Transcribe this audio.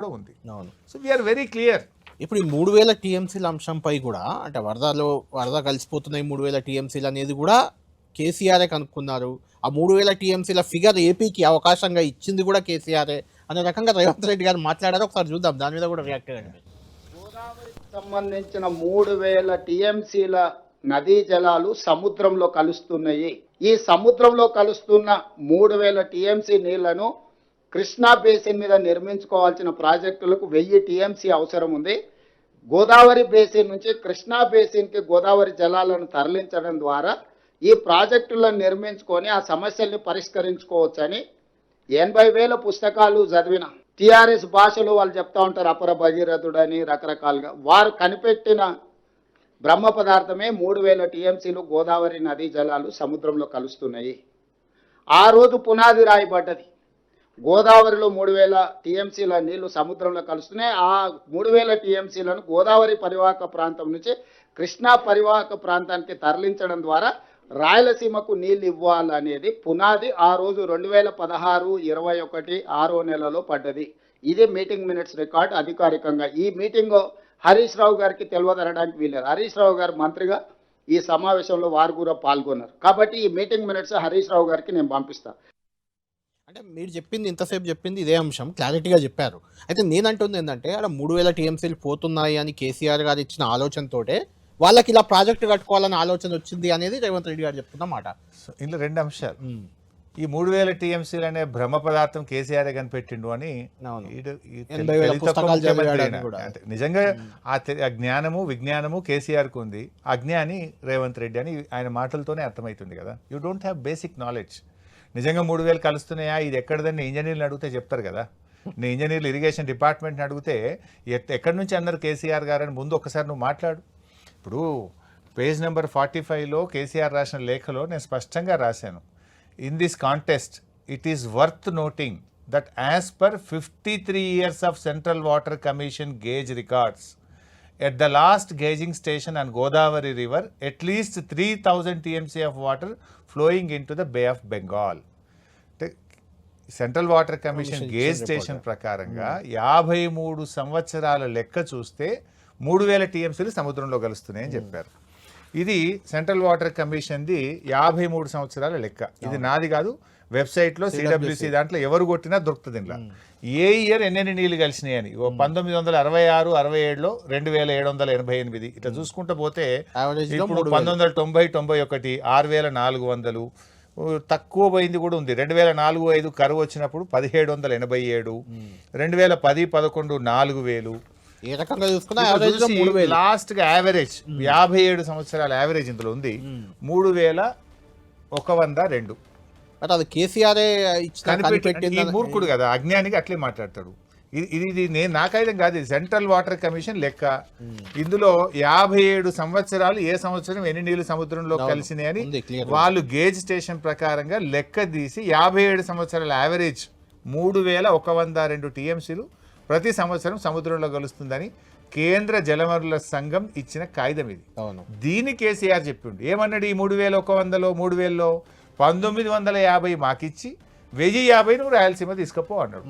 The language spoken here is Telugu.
కూడా ఉంది. అవును. సో వీఆర్ వెరీ క్లియర్ ఇప్పుడు ఈ మూడు వేల టీఎంసీల అంశంపై కూడా అంటే వరదలో వరద కలిసిపోతున్నాయి మూడు వేల టీఎంసీలు అనేది కూడా కేసీఆరే కనుక్కున్నారు. ఆ మూడు వేల టీఎంసీల ఫిగర్ ఏపీకి అవకాశంగా ఇచ్చింది కూడా కేసీఆరే అనే రకంగా రేవంత్ రెడ్డి గారు మాట్లాడారు. ఒకసారి చూద్దాం దాని మీద కూడా రియాక్ట్ అయ్యండి గోదావరికి సంబంధించిన మూడు వేల టీఎంసీల నదీ జలాలు సముద్రంలో కలుస్తున్నాయి. ఈ సముద్రంలో కలుస్తున్న మూడు వేల టీఎంసీ నీళ్ళను కృష్ణా బేసిన్ మీద నిర్మించుకోవాల్సిన ప్రాజెక్టులకు వెయ్యి టీఎంసీ అవసరం ఉంది. గోదావరి బేసిన్ నుంచి కృష్ణా బేసిన్కి గోదావరి జలాలను తరలించడం ద్వారా ఈ ప్రాజెక్టులను నిర్మించుకొని ఆ సమస్యల్ని పరిష్కరించుకోవచ్చని ఎనభై వేల పుస్తకాలు చదివిన టీఆర్ఎస్ భాషలో వాళ్ళు చెప్తా ఉంటారు అపర భగీరథుడని రకరకాలుగా. వారు కనిపెట్టిన బ్రహ్మ పదార్థమే మూడు వేల టీఎంసీలు గోదావరి నదీ జలాలు సముద్రంలో కలుస్తున్నాయి. ఆ రోజు పునాది రాయబడ్డది. గోదావరిలో మూడు వేల టీఎంసీల నీళ్ళు సముద్రంలో కలుస్తున్నాయి. ఆ మూడు వేల టీఎంసీలను గోదావరి పరివాహక ప్రాంతం నుంచి కృష్ణా పరివాహక ప్రాంతానికి తరలించడం ద్వారా రాయలసీమకు నీళ్ళు ఇవ్వాలనేది పునాది ఆ రోజు రెండు వేల పదహారు ఇరవై ఒకటి ఆరో నెలలో పడ్డది. ఇది మీటింగ్ మినిట్స్ రికార్డ్ అధికారికంగా. ఈ మీటింగ్ హరీష్ రావు గారికి తెలియదనడానికి వీలేదు హరీష్ రావు గారు మంత్రిగా ఈ సమావేశంలో వారు కూడా పాల్గొన్నారు. కాబట్టి ఈ మీటింగ్ మినిట్స్ హరీష్ రావు గారికి నేను పంపిస్తాను అంటే మీరు చెప్పింది ఇంతసేపు చెప్పింది ఇదే అంశం. క్లారిటీగా చెప్పారు. అయితే నేనంటుంది ఏంటంటే అక్కడ మూడు వేల టీఎంసీలు పోతున్నాయి అని కేసీఆర్ గారు ఇచ్చిన ఆలోచనతోటే వాళ్ళకి ఇలా ప్రాజెక్టు కట్టుకోవాలని ఆలోచన వచ్చింది అనేది రేవంత్ రెడ్డి గారు చెప్తున్న మాట. ఇందులో రెండు అంశాలు. ఈ మూడు వేల టీఎంసీలు అనే భ్రమ పదార్థం కేసీఆర్ కనిపెట్టిండు అని నిజంగా ఆ జ్ఞానము విజ్ఞానము కేసీఆర్కు ఉంది. ఆ జ్ఞాని రేవంత్ రెడ్డి అని ఆయన మాటలతోనే అర్థమవుతుంది కదా. You don't have basic knowledge నిజంగా మూడు వేలు కలుస్తున్నాయా? ఇది ఎక్కడదని ఇంజనీర్లు అడిగితే చెప్తారు కదా. నేను ఇంజనీర్లు ఇరిగేషన్ డిపార్ట్మెంట్ని అడిగితే ఎక్కడి నుంచి అన్నారు కేసీఆర్ గారని ముందు ఒకసారి నువ్వు మాట్లాడు. ఇప్పుడు పేజ్ నెంబర్ ఫార్టీ ఫైవ్లో కేసీఆర్ రాసిన లేఖలో నేను స్పష్టంగా రాశాను. In this contest it is worth noting that as per fifty three years of central water commission gauge records at the last gauging station and Godavari river at least three thousand TMC of water flowing into the Bay of Bengal అంటే central water commission gauge station ప్రకారంగా యాభై మూడు సంవత్సరాల లెక్క చూస్తే మూడు వేల టీఎంసీలు సముద్రంలో కలుస్తున్నాయి అని చెప్పారు. ఇది సెంట్రల్ వాటర్ కమిషన్ది యాభై మూడు సంవత్సరాల లెక్క. ఇది నాది కాదు వెబ్సైట్లో సిడబ్ల్యూసి దాంట్లో ఎవరు కొట్టినా దొరుకుతుంది ఇంట్లో ఏ ఇయర్ ఎన్నెన్ని నీళ్ళు కలిసినాయి అని? ఓ పంతొమ్మిది వందల అరవై ఆరు అరవై ఏడులో రెండు వేల ఏడు వందల ఎనభై ఎనిమిది. ఇట్లా చూసుకుంటూ పోతే ఇప్పుడు. పంతొమ్మిది వందల తొంభై తొంభై ఒకటి ఆరు వేల నాలుగు వందలు. తక్కువ పోయింది కూడా ఉంది. రెండు వేల నాలుగు ఐదు కరువు వచ్చినప్పుడు పదిహేడు వందల ఎనభై ఏడు. రెండు వేల పది పదకొండు నాలుగు వేలు. ఏ రకంగా చూసుకున్నా లాస్ట్గా యావరేజ్ యాభై ఏడు సంవత్సరాల యావరేజ్ ఇందులో ఉంది. మూడు వేల ఒక వంద రెండు. బట్ అది కేసీఆరే ఇచ్చిన మూర్ఖుడు కదా అజ్ఞానికి అట్లే మాట్లాడతాడు. ఇది ఇది నేను నాకైతే కాదు ఇది సెంట్రల్ వాటర్ కమిషన్ లెక్క. ఇందులో యాభై ఏడు సంవత్సరాలు ఏ సంవత్సరం ఎన్ని నీళ్ళు సముద్రంలో కలిసినాయి అని ఉంది, clear. వాళ్ళు గేజ్ స్టేషన్ ప్రకారంగా లెక్క తీసి యాభై ఏడు సంవత్సరాల యావరేజ్ మూడు వేల ఒక వంద రెండు టీఎంసీలు ప్రతి సంవత్సరం సముద్రంలో కలుస్తుందని కేంద్ర జలవనరుల సంఘం ఇచ్చిన కాగితం ఇది. దీని కేసీఆర్ చెప్పిండు. ఏమన్నాడు ఈ మూడు వేల ఒక వందలో మూడు వేలలో? పంతొమ్మిది వందల యాభై మాకిచ్చి వెయ్యి యాభై నువ్వు రాయలసీమ తీసుకపో అన్నాడు.